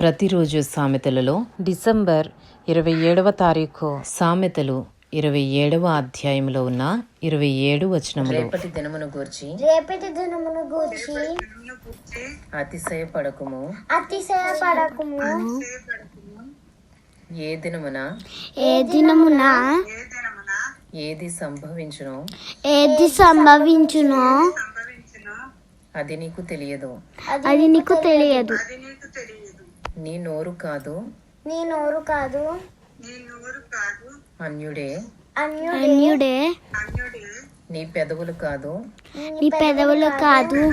ప్రతిరోజు సామెతలలో డిసెంబర్ ఇరవై ఏడవ తారీఖు. సామెతలు ఇరవై ఏడవ అధ్యాయంలో ఉన్న ఇరవై ఏడు వచనములు. రేపటి దినమును గూర్చి రేపటి దినమును గూర్చి అతిశయపడకుము. అతిశయపడకుము. ఏ దినమున? ఏ దినమున? ఏది సంభవించునో? ఏది సంభవించునో? అది నీకు తెలియదు. అది నీకు తెలియదు. నీ నోరు కాదు. నీ నోరు కాదు. అన్యుడే. అన్యుడే. నీ పెదవులు కాదు. నీ పెదవులు కాదు.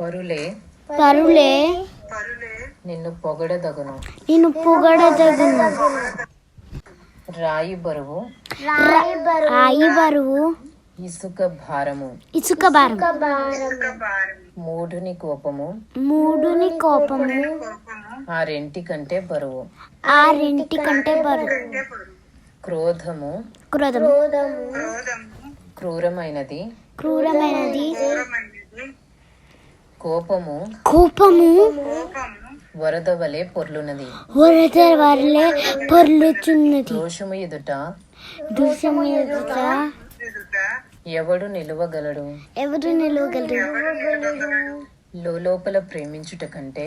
పరులే. పరులే. నిన్ను పొగడదగును. నిన్ను పొగడదగును. రాయి బరువు. రాయి బరువు. ఇసుక భారము. ఇసుక భారం. మూఢుని కోపము. మూడుని కోపము. ఆ రెంటి కంటే బరువు. ఆ రెంటి కంటే బరువు. క్రోధము. క్రోధము. క్రూరమైనది. క్రూరమైనది. కోపము. కోపము. వరద వలె పొర్లునది. వరద వరలే పొర్లుచున్నది. దోషము ఎదుట. దృశ్యము ఎదుట. ఎవడు నిలువగలడు? ఎవరు నిలవగలరు లోపల ప్రేమించుట కంటే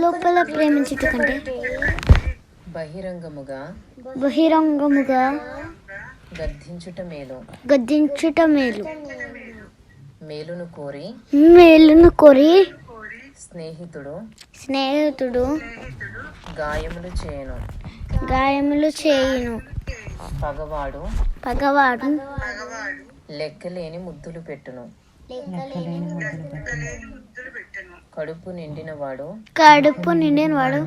లోపల ప్రేమించుట కంటే బహిరంగముగా బహిరంగముగా గద్దించుట మేలు. గద్దించుట మేలు. మేలును కోరి మేలును కోరి స్నేహితుడు స్నేహితుడు గాయములు చేయను. గాయములు చేయును. పగవాడు పగవాడు లెక్కలేని ముద్దులు పెట్టును. కడుపు నిండినవాడు కడుపు నిండిన వాడు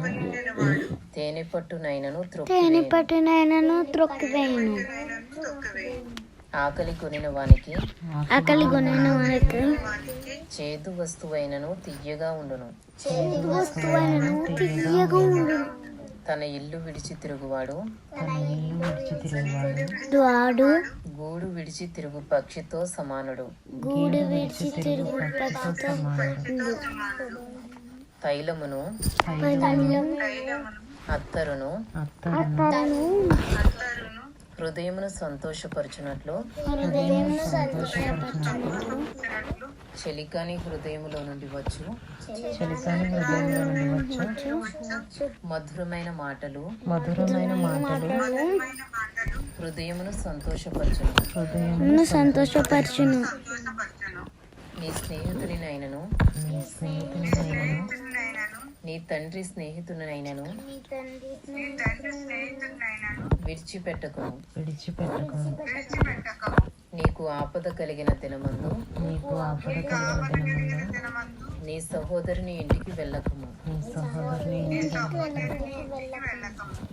తేనె పట్టునైనను త్రొక్కి తేనె పట్టినైనను త్రొక్కివేయును. ఆకలి కొనిన వానికి ఆకలి కొనిన వానికి చేదు వస్తువైనను తియ్యగా ఉండును. వస్తువులను తీయగా ఉండు తన ఇల్లు విడిచి తిరుగువాడు. వాడు గూడు విడిచి తిరుగు పక్షితో సమానుడు. గూడు విడిచి తిరుగు పక్షితో. తైలమును అత్తరును అతను హృదయమును సంతోషపరచునట్లు చెలికాని హృదయములో నుండి వచ్చు. మధురమైన మాటలు మధురమైన మాటలు హృదయమును సంతోషపరచును. నన్ను సంతోషపరచును. నీ స్నేహితునినైనను నీ స్నేహితునినైనను నీ తండ్రి స్నేహితునినైనను. విడిచిపెట్టకును విడిచిపెట్టకును నీకు ఆపద కలిగిన దినమందు. నీకు ఆపద కలిగిన దినమందు. నీ సహోదరుని ఇంటికి వెళ్ళకము. నీ సహోదరుని ఇంటికి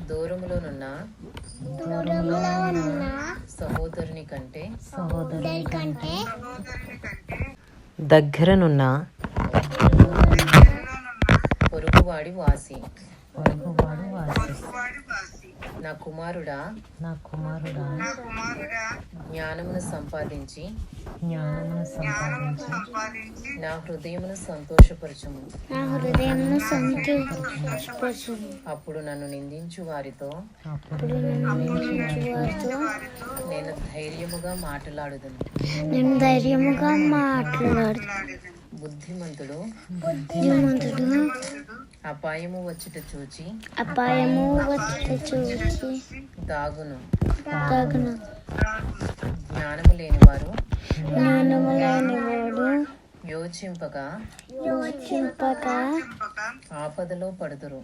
దూరములోనున్న సహోదరుని కంటే సహోదరుని కంటే దగ్గరనున్న పొరుగువాడి వాసి. పొరుగువాడు వాసి. నా కుమారుడా నా కుమారుడా. జ్ఞానమును సంపాదించి జ్ఞానమును సంపాదించి. నా హృదయమును సంతోషపరచుము. నా హృదయంను సంతోషపరచును అప్పుడు నన్ను నిందించు వారితో అప్పుడు వారితో. నేను ధైర్యముగా మాట్లాడుదును. నేను ధైర్యముగా మాట్లాడు బుద్ధిమంతుడు బుద్ధిమంతుడు అపాయము వచ్చుట చూచి అపాయము వచ్చి చూచి దాగును. తగును జ్ఞానము లేనివారు జ్ఞానము లేనివాడు యోచింపగా యోచింపక ఆపదలో పడుదురు.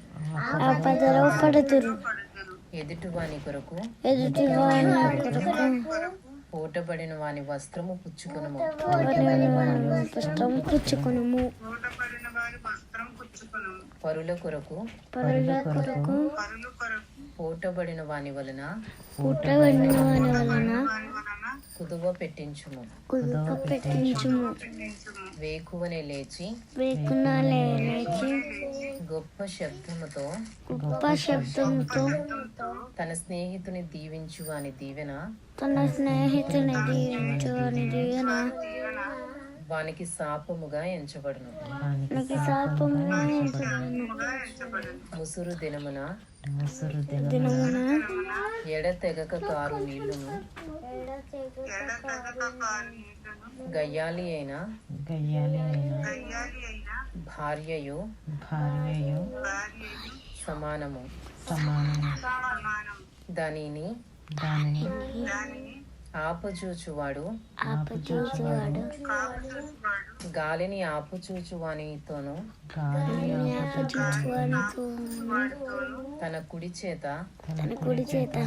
ఆపదలో పడుతురు ఎదుటివాని కొరకు ఎదుటి వారి కొరకు పూటబడిన వాని వస్త్రము పుచ్చుకునము. వారి పుస్తకం పుచ్చుకునము. పరుల కొరకు పరుల కొరకు పూటబడిన వాని వలన పుట్టబడిన వాని వలన కుదువ పెట్టించుము. కుదుక పెట్టించుము. వేకువనే లేచి వేకున లేచి గొప్ప శబ్దముతో గొప్ప శబ్దంతో తన స్నేహితుని దీవించు వాని దీవెన తన స్నేహితుని దీవించు అని దీవెన వానికి శాపముగా ఎంచబడును. ముసురు దినమున ఎడతెగక కారు నీళ్ళును? గయ్యాలి అయిన? గయ్యాలి అయిన? భార్యయు? భార్యయు? సమానము. సమానము. దానిని? దానిని ఆపచూచువాడు. ఆపచూచువాడు. గాలిని ఆపుచూచువానితోను తన కుడి చేత తన కుడి చేత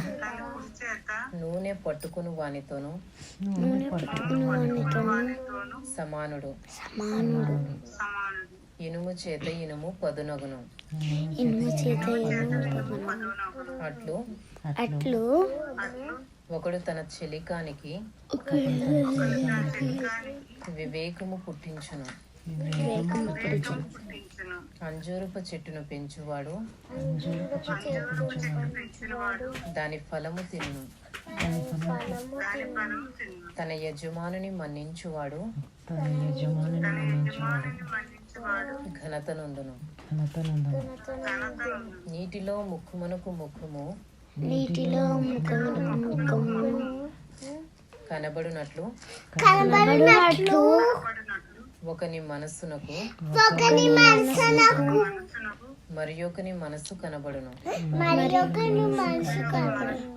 నూనె పట్టుకుని వానితోను నూనె పట్టుకుని వానితోను సమానుడు. సమానుడు. ఇనుము చేత ఇనుము పదునగును. ఇనుము చేత ఇనుము అట్లు. అట్లు. ఒకడు తన చెలికానికి వివేకము పుట్టించును. అంజూరపు చెట్టును పెంచువాడు. దాని ఫలము తన యజమానుని మన్నించువాడు. తన యజమానిని మన్నించువాడు. ఘనతనందును. నీటిలో ముక్కుమునకు ముఖము నీటిలో ముఖమునకు ముఖము కనబడునట్లు. కనబడినట్లు. ఒకని మనస్సునకు. ఒకని మనసునకు మరి ఒకని మనస్సు కనబడును. మరొకని మనసు కనబడు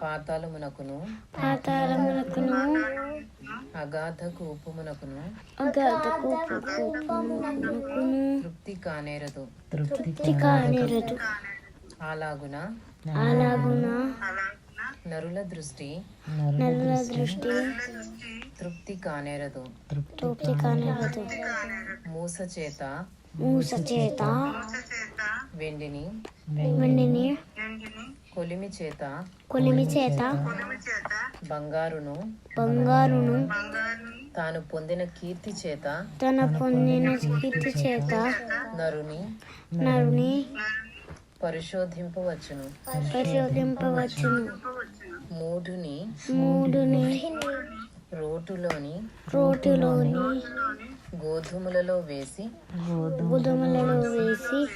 పాతాళమునకును పాతాళమునకును అగాధ కూపమునకును. అగాధకు కోపమునకును. తృప్తి కానేరదు. తృప్తి కానిరదు. అలాగున అలాగున నరుల దృష్టి. నరుల దృష్టి. తృప్తి కానేరదు. తృప్తి తృప్తి కానిరదు. మూస చేత మూస చేత వెండిని. వెండిని. కొలిమి చేత. కొలిమి చేత. బంగారును. బంగారును. తాను పొందిన కీర్తి చేత. తన పొందిన కీర్తి చేత. నరుని. నరుని. పరిశోధింపవచ్చును. పరిశోధింపవచ్చును. మూఢుని మూడుని. రోటులోని. రోటిలోని. గోధుమలలో వేసి. గుదములలో వేసి.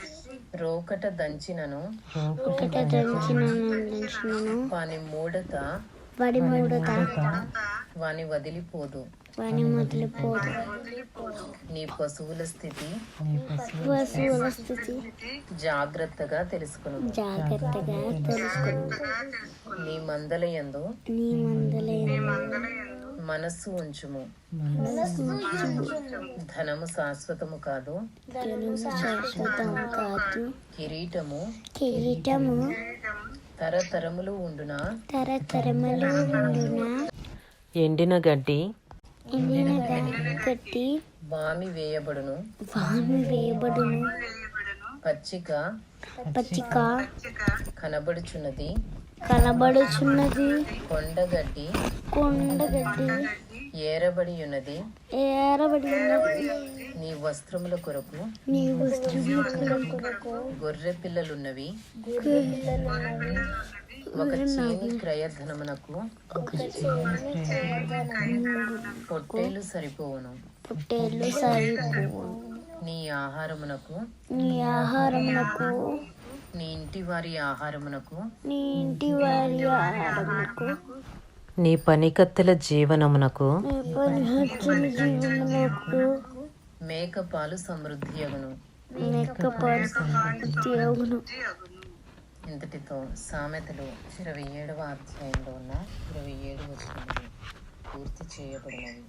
రోకట దంచినను. దంచిన దంచినను వాని మూడత వడి మూడత వాని వదిలిపోదు. వాని మొదలుపోదు నీ పశువుల స్థితి నీ పశువు వస్తువుల స్థితి జాగ్రత్తగా తెలుసుకును జాగ్రత్తగా తెలుసుకుని నీ మందలయందు నీ మందలైన మనస్సు ఉంచుము. ధనము శాశ్వతము కాదు. కిరీటము కిరీటము తరతరములు ఉండునా? తరతరములు ఉండున? ఎండిన గడ్డి ఎండిన గట్టి వామి వేయబడును. వామి వేయబడును. పచ్చిక పచ్చిక కనబడుచున్నది. కనబడుచున్నది. కొండగడ్డి. కొండగడ్డి. ఏరబడి ఉన్నది ఏరబడి ఉన్నది నీ వస్త్రముల కొరకు. నీ వస్త్రముల కొరకు. గొర్రె పిల్లలున్నవి. ఒక చీని క్రయధనమునకు. పొట్టేలు సరిపోవును. పుట్టేళ్ళు సరిపోవు. నీ ఆహారమునకు. నీ ఆహారమునకు. నీ ఇంటి వారి ఆహారమునకు నీ ఇంటి వారి ఆహారమునకు నీ పనికత్తెల జీవనమునకు నీ పరిహర్చన జీవనమునకు మేకపాలు సమృద్ధి అగును తిరుగును ఇంతటితో సామెతలు ఇరవై ఏడవ అధ్యాయంలో ఉన్న ఇరవై ఏడు వచనములు పూర్తి చేయబడినవి.